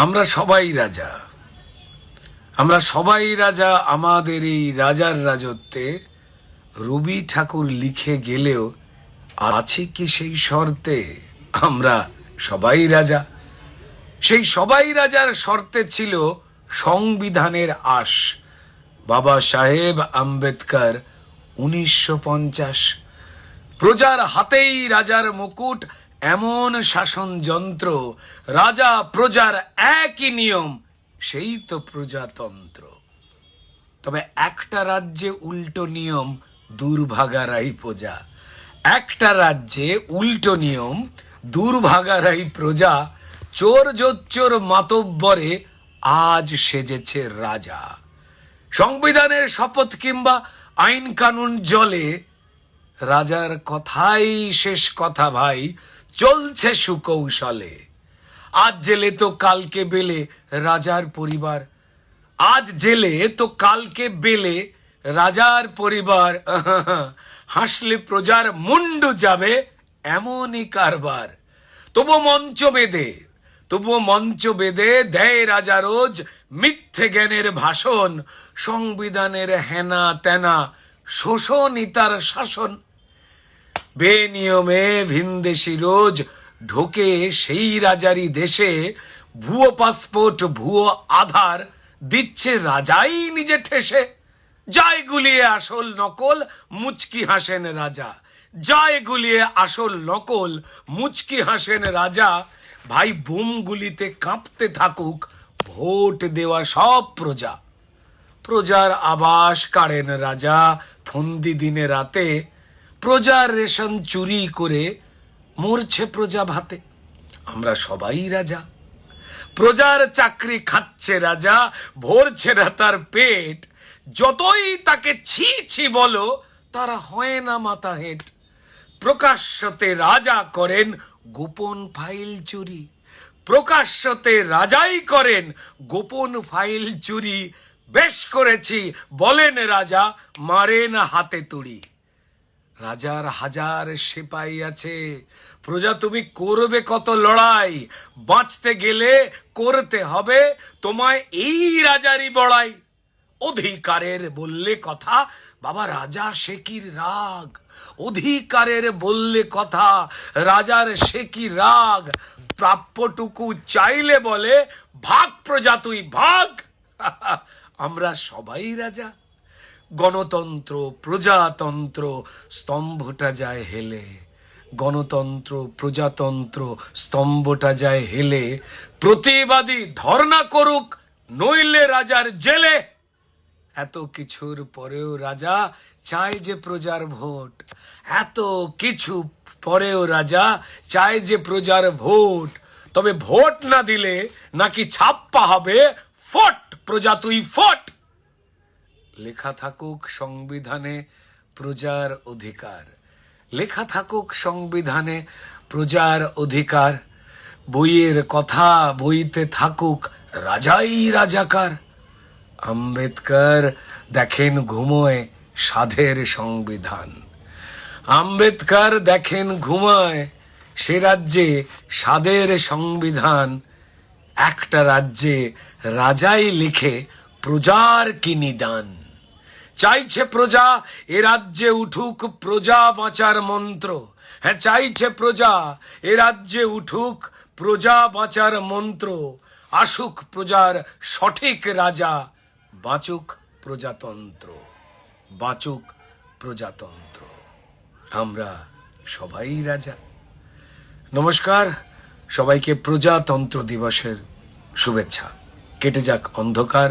আমরা সবাই রাজা। আমরা সবাই রাজা আমাদের এই রাজার রাজত্বে রবি ঠাকুর লিখে গেলেও আছে কি সেই শর্তে? আমরা সবাই রাজা। সেই সবাই রাজার শর্তে ছিল সংবিধানের আশ। বাবা সাহেব আম্বেদকর উনিশশো পঞ্চাশ। প্রজার হাতেই রাজার মুকুট এমন শাসন যন্ত্র রাজা প্রজার একই নিয়ম, সেই তো প্রজাতন্ত্র। তবে একটা রাজ্যে উল্টো নিয়ম, দুর্ভাগারাই প্রজা। একটা রাজ্যে উল্টো নিয়ম, দুর্ভাগারাই প্রজা। চোর জোচ্চোর মাতব্বরে আজ সেজেছে রাজা। সংবিধানের শপথ কিংবা আইন কানুন জলে, রাজার কথাই শেষ কথা ভাই। চলছে সুকৌশলে। আজ জেলে তো কালকে বেলে রাজার পরিবার। আজ জেলে তো কালকে বেলে রাজার পরিবার। হাসলে প্রজার মুন্ডু যাবে এমনই কারবার। তবু মঞ্চ বেদে তবুও মঞ্চ বেদে দেয় রাজা রোজ মিথ্যে জ্ঞানের ভাষণ, সংবিধানের হেনা তেনা শোষণই তার শাসন। বেনিয়মে ভিনদেশি রোজ ঢোকে সেই রাজারই দেশে, ভুয়ো পাসপোর্ট, ভুয়ো আধার দিচ্ছে রাজাই নিজে ঠেসে। যায় গুলিয়ে আসল নকল, মুচকি হাসেন রাজা। যায় গুলিয়ে আসল নকল, মুচকি হাসেন রাজা। ভাই বোম গুলিতে কাঁপতে থাকুক, ভোট দেওয়া সব প্রজা। প্রজার আবাস কাড়েন রাজা, ফন্দি দিনে রাতে। প্রজার রেশন চুরি করে মরছে প্রজা ভাতে। আমরা সবাই রাজা। প্রজার চাকরি খাচ্ছে রাজা, ভরছে না তার পেট। যতই তাকে ছি ছি বলো, তারা হয় না মাথা হেঁট। প্রকাশ্যতে রাজা করেন গোপন ফাইল চুরি। প্রকাশ্যতে রাজাই করেন গোপন ফাইল চুরি। বেশ করেছি, বলেন রাজা, মারেন হাতে তুড়ি। রাজার হাজার সেপাই আছে। প্রজা, তুমি করবে কত লড়াই? বাঁচতে গেলে করতে হবে তোমায় এই রাজারই বড়াই। অধিকারের বললে কথা, বাবা রাজা কি রাগ। অধিকারের বললে কথা, রাজার সে কি রাগ। প্রাপ্যটুকু চাইলে বলে, ভাগ প্রজা, তুই ভাগ। আমরা সবাই রাজা। গণতন্ত্র, প্রজাতন্ত্র, স্তম্ভটা যায় হেলে। গণতন্ত্র, প্রজাতন্ত্র, স্তম্ভটা যায় হেলে। প্রতিবাদী ধর্ণা করুক, নইলে রাজার জেলে। এত কিছুর পরেও রাজা চায় যে প্রজার ভোট। এত কিছু পরেও রাজা চায় যে প্রজার ভোট। তবে ভোট না দিলে নাকি ছাপ্পা হবে ফট প্রজা তুই ফট। লেখা থাকুক সংবিধানে প্রজার অধিকার। লেখা থাকুক সংবিধানে প্রজার অধিকার। বইয়ের কথা বইতে থাকুক রাজাই রাজাকার। আম্বেদকর দেখেন ঘুমোয় সাধের সংবিধান। আম্বেদকর দেখেন ঘুমায় সে রাজ্যে সাধের সংবিধান। একটা রাজ্যে রাজাই লিখে প্রজার কি নিদান? চাইছে প্রজা, এ রাজ্যে উঠুক প্রজা বাঁচার মন্ত্র। হ্যাঁ চাইছে প্রজা, এ রাজ্যে উঠুক প্রজা বাঁচার মন্ত্র। আসুক প্রজার সঠিক রাজা, বাঁচুক প্রজাতন্ত্র। বাঁচুক প্রজাতন্ত্র। আমরা সবাই রাজা। নমস্কার, সবাইকে প্রজাতন্ত্র দিবসের শুভেচ্ছা। কেটে যাক অন্ধকার,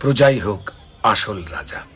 প্রজাই হোক আসল রাজা।